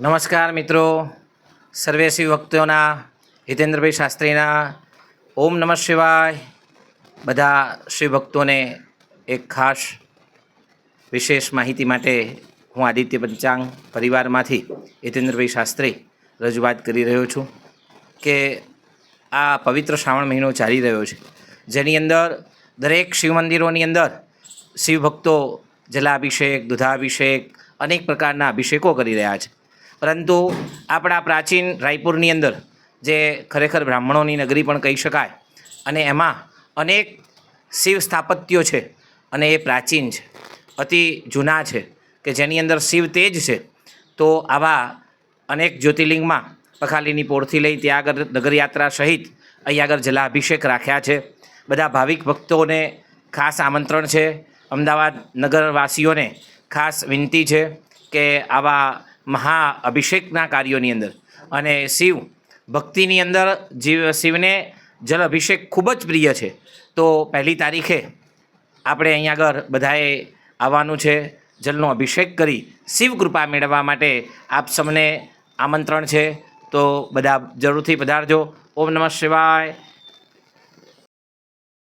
નમસ્કાર મિત્રો. સર્વે શિવ ભક્તોના, હિતેન્દ્રભાઈ શાસ્ત્રીના, ઓમ નમઃ શિવાય. બધા શિવ ભક્તોને એક ખાસ વિશેષ માહિતી માટે હું આદિત્ય પંચાંગ પરિવારમાંથી હિતેન્દ્રભાઈ શાસ્ત્રી રજૂઆત કરી રહ્યો છું કે આ પવિત્ર શ્રાવણ મહિનો ચાલી રહ્યો છે. જેની અંદર દરેક શિવ મંદિરોની અંદર શિવ ભક્તો જલાભિષેક, દુધાભિષેક અનેક પ્રકારના અભિષેકો કરી રહ્યા છે. પરંતુ આપણા પ્રાચીન રાયપુરની અંદર જે ખરેખર બ્રાહ્મણોની નગરી પણ કહી શકાય અને એમાં અનેક શિવ સ્થાપત્યો છે અને એ પ્રાચીન છે, અતિ જૂના છે કે જેની અંદર શિવ તેજ છે, તો આવા અનેક જ્યોતિર્લિંગમાં પખાલીની પોળથી લઈ ત્યાં આગળ નગરયાત્રા સહિત અહીં આગળ જલાભિષેક રાખ્યા છે. બધા ભાવિક ભક્તોને ખાસ આમંત્રણ છે. અમદાવાદ નગરવાસીઓને ખાસ વિનંતી છે કે આવા મહા અભિષેકના કાર્યોની અંદર. અને શિવ, ભક્તિની અંદર જીવ, શિવને જલ અભિષેક ખૂબ જ પ્રિય છે. તો પહેલી તારીખે આપણે અહીં આગળ બધાએ આવવાનું છે, જલનો અભિષેક કરી શિવ કૃપા મેળવવા માટે આપ સૌને આમંત્રણ છે. તો બધા જરૂરથી પધારજો. ઓમ નમઃ શિવાય.